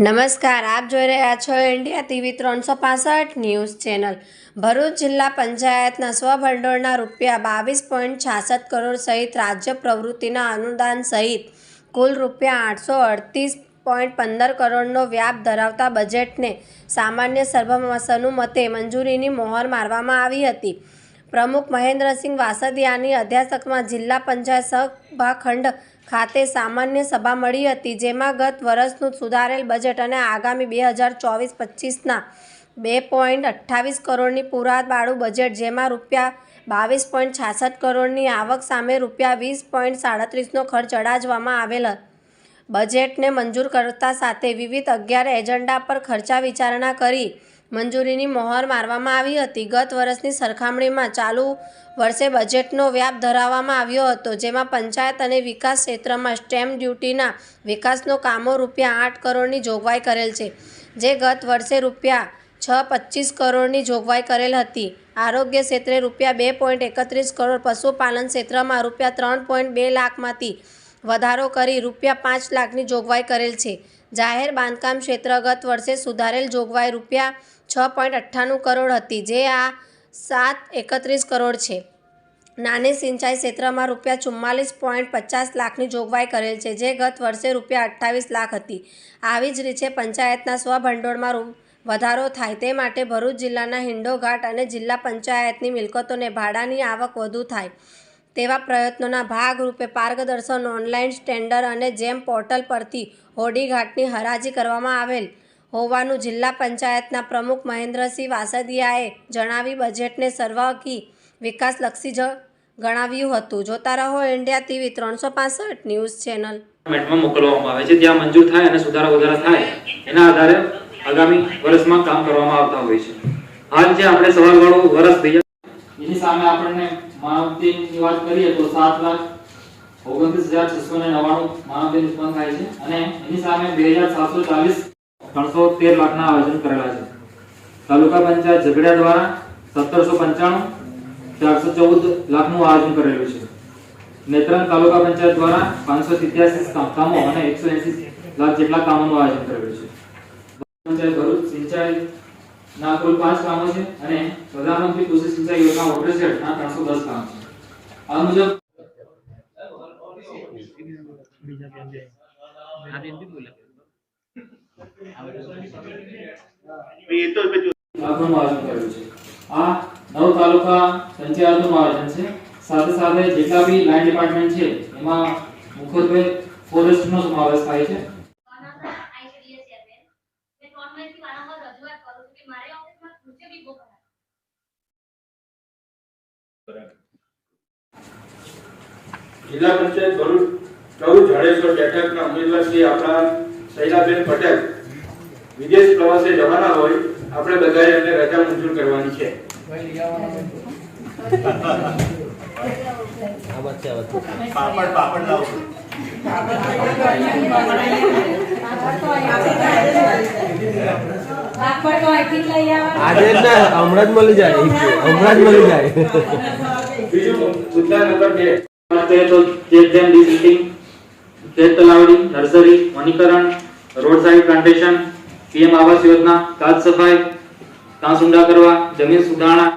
નમસ્કાર, આપ જોઈ રહ્યા છો ઇન્ડિયા ટીવી ત્રણસો પાસઠ ન્યૂઝ ચેનલ. ભરૂચ જિલ્લા પંચાયતના સ્વભંડોળના રૂપિયા બાવીસ પોઈન્ટ છાસઠ કરોડ સહિત રાજ્ય પ્રવૃત્તિના અનુદાન સહિત કુલ રૂપિયા આઠસો અડતીસ પોઈન્ટ પંદર કરોડનો વ્યાપ ધરાવતા બજેટને સામાન્ય સર્વસનુમતે મંજૂરીની મોહર મારવામાં આવી હતી. પ્રમુખ મહેન્દ્રસિંહ વાસદિયાની અધ્યક્ષતામાં જિલ્લા પંચાયત સભાખંડ ખાતે સામાન્ય સભા મળી હતી, જેમાં ગત વર્ષનું સુધારેલ બજેટ અને આગામી બે હજાર ચોવીસ પચીસના બે પોઈન્ટ અઠ્ઠાવીસ કરોડની પુરાબાળું બજેટ, જેમાં રૂપિયા બાવીસ પોઈન્ટ છાસઠ કરોડની આવક સામે રૂપિયા વીસ પોઈન્ટ સાડત્રીસનો ખર્ચ અડાજવામાં આવેલ બજેટને મંજૂર કરતા સાથે વિવિધ અગિયાર એજન્ડા પર ખર્ચા વિચારણા કરી મંજૂરીની મહોર મારવામાં આવી હતી. ગત વર્ષની સરખામણીમાં ચાલુ વર્ષે બજેટનો વ્યાપ ધરાવવામાં આવ્યો હતો, જેમાં પંચાયત અને વિકાસ ક્ષેત્રમાં સ્ટેમ્પ ડ્યુટીના વિકાસનો કામો રૂપિયા આઠ કરોડની જોગવાઈ કરેલ છે, જે ગત વર્ષે રૂપિયા છ પચીસ કરોડની જોગવાઈ કરેલ હતી. આરોગ્ય ક્ષેત્રે રૂપિયા બે પોઈન્ટ એકત્રીસ કરોડ, પશુપાલન ક્ષેત્રમાં રૂપિયા ત્રણ પોઈન્ટ બે લાખમાંથી વધારો કરી રૂપિયા પાંચ લાખની જોગવાઈ કરેલ છે. જાહેર બાંધકામ ક્ષેત્ર ગત વર્ષે સુધારેલ જોગવાઈ રૂપિયા છ પોઈન્ટ અઠ્ઠાણું કરોડ હતી, જે આ સાત એકત્રીસ કરોડ છે. નાની સિંચાઈ ક્ષેત્રમાં રૂપિયા ચુમ્માલીસ પોઈન્ટ પચાસ લાખની જોગવાઈ કરેલ છે, જે ગત વર્ષે રૂપિયા અઠ્ઠાવીસ લાખ હતી. આવી જ રીતે પંચાયતના સ્વભંડોળમાં રૂ- વધારો થાય તે માટે ભરૂચ જિલ્લાના હિંડોઘાટ અને જિલ્લા પંચાયતની મિલકતોને ભાડાની આવક વધુ થાય. તેવા પ્રયત્નોના ભાગરૂપે માર્ગદર્શન, ઓનલાઈન સ્ટેન્ડર અને જેમ પોર્ટલ પરથી હોડીઘાટની હરાજી કરવામાં આવેલ હોવાનું જિલ્લા પંચાયતના પ્રમુખ મહેન્દ્રસિંહ વાસદિયાએ જણાવી બજેટને સર્વાંગી વિકાસલક્ષી જ ગણાવ્યું હતું. જોતા રહો ઇન્ડિયા ટીવી ત્રણસો પાસઠ ન્યૂઝ ચેનલ. મેન્ટમાં મોકલવામાં આવે છે. ત્યાં મંજૂર થાય અને સુધારા વધારા થાય, એના આધારે આગામી વર્ષમાં કામ કરવામાં આવતા હોય છે. હાલ જે આપણે સવારવાળું વર્ષ એની સામે આપણને માનવતીની વાત કરીએ તો સાત લાખ ઓગણત્રીસ હજાર છસો ને નવ્વાણું માનવતી ઉત્પન્ન થાય છે અને એની સામે બે હજાર સાતસો ચાલીસ ત્રણસો તેર લાખના આયોજન કરેલા છે. તાલુકા પંચાયત ઝઘડિયા દ્વારા સત્તરસો પંચાણું, ચારસો ચૌદ લાખનું આયોજન કરેલું છે. નેત્રંગ તાલુકા પંચાયત દ્વારા પાંચસો સિત્યાસી કામો અને એકસો એસી લાખ જેટલા કામોનું આયોજન કરેલું છે. પંચાયત ભરૂચ સિંચાઈ ના કુલ 5 કામો છે અને પ્રધાનમંત્રી કૃષિ સિંચાઈ યોજના વોટરશેડ ના, ત્રણસો દસ કામ છે. આ મુજબ આ નવ તાલુકા પંચાયતનું આયોજન છે. સાથે સાથે જેટલા બી લાઇન ડિપાર્ટમેન્ટ છે, એમાં મુખ્યત્વે ફોરેસ્ટનો સમાવેશ થાય છે. જિલ્લા પંચાયત ભરૂચ પ્રભુ જાડેશ્વર બેઠકના ઉમેદવાર શ્રી આપણા શૈલાબેન પટેલ વિદેશ પ્રવાસે જવાના હોય આપણે બધાએ એમને રજા મંજૂર કરવાની છે. આજે જ હમણાં જ મળી જાય હમણાં જ મળી જાય. બીજું મુદ્દા નંબર બે. વાત તો ચેક ડેમ ડિસિલ્ટિંગ ખેત તલાવડી નર્સરી વનીકરણ road side plantation PM Awas Yojana કાચ સફાઈ કાંસ ઊંડા કરવા જમીન સુધારણા